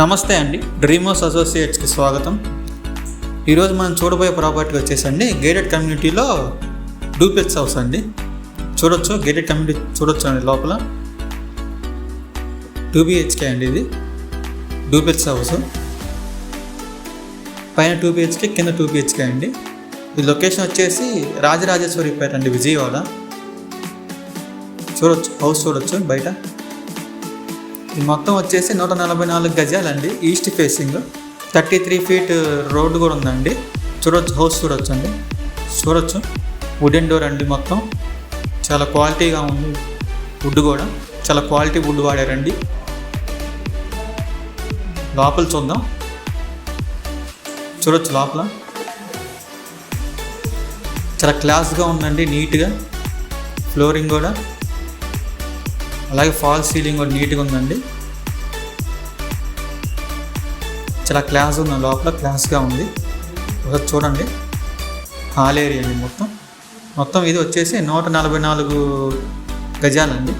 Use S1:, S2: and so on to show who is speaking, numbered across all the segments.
S1: నమస్తే అండి డ్రీమర్స్ అసోసియేట్స్కి స్వాగతం. ఈరోజు మనం చూడబోయే ప్రాపర్టీ వచ్చేసండి గేటెడ్ కమ్యూనిటీలో డూప్లెక్స్ హౌస్ అండి. చూడొచ్చు గేటెడ్ కమ్యూనిటీ చూడొచ్చు అండి లోపల. టూ బిహెచ్కే అండి ఇది డూప్లెక్స్ హౌస్. పైన టూ బిహెచ్కే కింద టూ బిహెచ్కే అండి. ఈ లొకేషన్ వచ్చేసి రాజరాజేశ్వరిపేట అండి విజయవాడ. చూడొచ్చు హౌస్ చూడొచ్చు బయట. ఇది మొత్తం వచ్చేసి నూట నలభై నాలుగు గజాలండి. East facing thirty three feet road కూడా ఉందండి. చూడొచ్చు హౌస్ చూడొచ్చు అండి చూడొచ్చు. వుడెన్ డోర్ అండి మొత్తం. చాలా క్వాలిటీగా ఉంది వుడ్ కూడా. చాలా క్వాలిటీ వుడ్ వాడారండి. లోపల చూద్దాం. చూడొచ్చు లోపల. చాలా క్లాస్గా ఉందండి నీట్గా ఫ్లోరింగ్ కూడా. అలాగే ఫాల్ సీలింగ్ కూడా నీట్గా ఉందండి. చాలా క్లాస్ ఉంది లోపల క్లాస్గా ఉంది. ఒకసారి చూడండి. హాల్ ఏరియా అండి మొత్తం. మొత్తం ఇది వచ్చేసి నూట నలభై నాలుగు గజాలండి.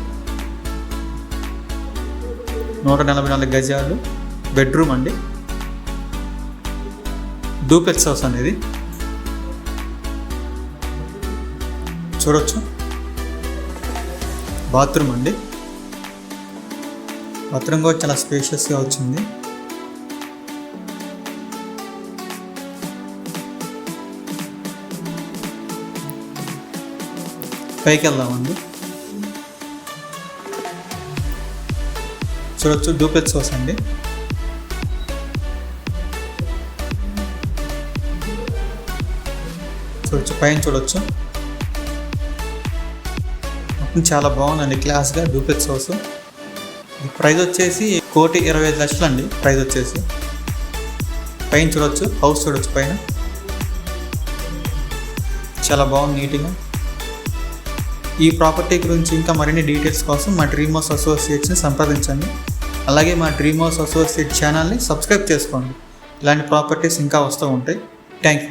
S1: నూట నలభై నాలుగు గజాలు బెడ్రూమ్ అండి. డూప్లెక్స్ హౌస్ అనేది చూడొచ్చు. బాత్రూమ్ అండి. బాత్రూమ్ కూడా చాలా స్పేషియస్గా వచ్చింది. పైకి వెళ్దామండి చూడొచ్చు డూప్లెక్స్ హౌస్ అండి. చూడొచ్చు పైన చూడొచ్చు. మొత్తం చాలా బాగుందండి క్లాస్గా డూప్లెక్స్ హౌస్ ప్రైజ్ వచ్చేసి కోటి ఇరవై ఐదు లక్షలు అండి. ప్రైజ్ వచ్చేసి. పైన చూడొచ్చు హౌస్ చూడొచ్చు పైన. చాలా బాగుంది నీట్గా. ఈ ప్రాపర్టీ గురించి ఇంకా మరిన్ని డీటెయిల్స్ కోసం మా డ్రీమ్ హౌస్ అసోసియేట్స్ని సంప్రదించండి. అలాగే మా డ్రీమ్ హౌస్ అసోసియేట్ ఛానల్ని సబ్స్క్రైబ్ చేసుకోండి. ఇలాంటి ప్రాపర్టీస్ ఇంకా వస్తూ ఉంటాయి. Thank you